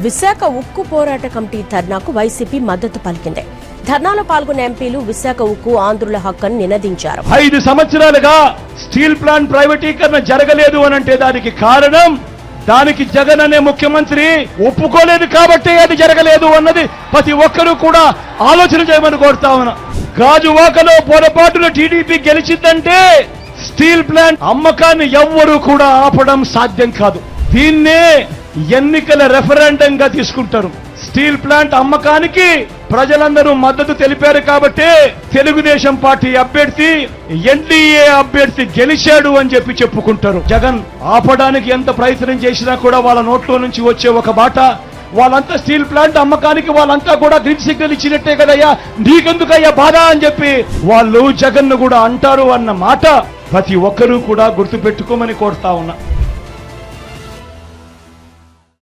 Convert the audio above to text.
విశాఖ ఉక్కు పోరాట కమిటీ ధర్నాకు వైసీపీ మద్దతు పలికింది. ధర్నాలో పాల్గొన్న ఎంపీలు విశాఖ ఉక్కు ఆంధ్రుల హక్కును నినదించారు. ఐదు సంవత్సరాలుగా స్టీల్ ప్లాంట్ ప్రైవేటీకరణ జరగలేదు అని అంటే దానికి కారణం దానికి జగన్ అనే ముఖ్యమంత్రి ఒప్పుకోలేదు కాబట్టి అది జరగలేదు అన్నది ప్రతి ఒక్కరూ కూడా ఆలోచన చేయమని కోరుతా ఉన్నా. గాజువాకలో పొరపాటున టీడీపీ గెలిచిందంటే స్టీల్ ప్లాంట్ అమ్మకాన్ని ఎవ్వరూ కూడా ఆపడం సాధ్యం కాదు. దీన్నే ఎన్నికల రెఫరెండం గా తీసుకుంటారు. స్టీల్ ప్లాంట్ అమ్మకానికి ప్రజలందరూ మద్దతు తెలిపారు కాబట్టి తెలుగుదేశం పార్టీ అభ్యర్థి ఎన్డీఏ అభ్యర్థి గెలిచాడు అని చెప్పి చెప్పుకుంటారు. జగన్ ఆపడానికి ఎంత ప్రయత్నం చేసినా కూడా వాళ్ళ నోట్లో నుంచి వచ్చే ఒక బాట. వాళ్ళంతా స్టీల్ ప్లాంట్ అమ్మకానికి వాళ్ళంతా కూడా గ్రీన్ సిగ్నల్ ఇచ్చినట్టే కదయ్యా. నీకెందుకయ్యా బాధ అని చెప్పి వాళ్ళు జగన్ను కూడా అంటారు అన్న మాట ప్రతి ఒక్కరూ కూడా గుర్తుపెట్టుకోమని కోరుతా ఉన్నా.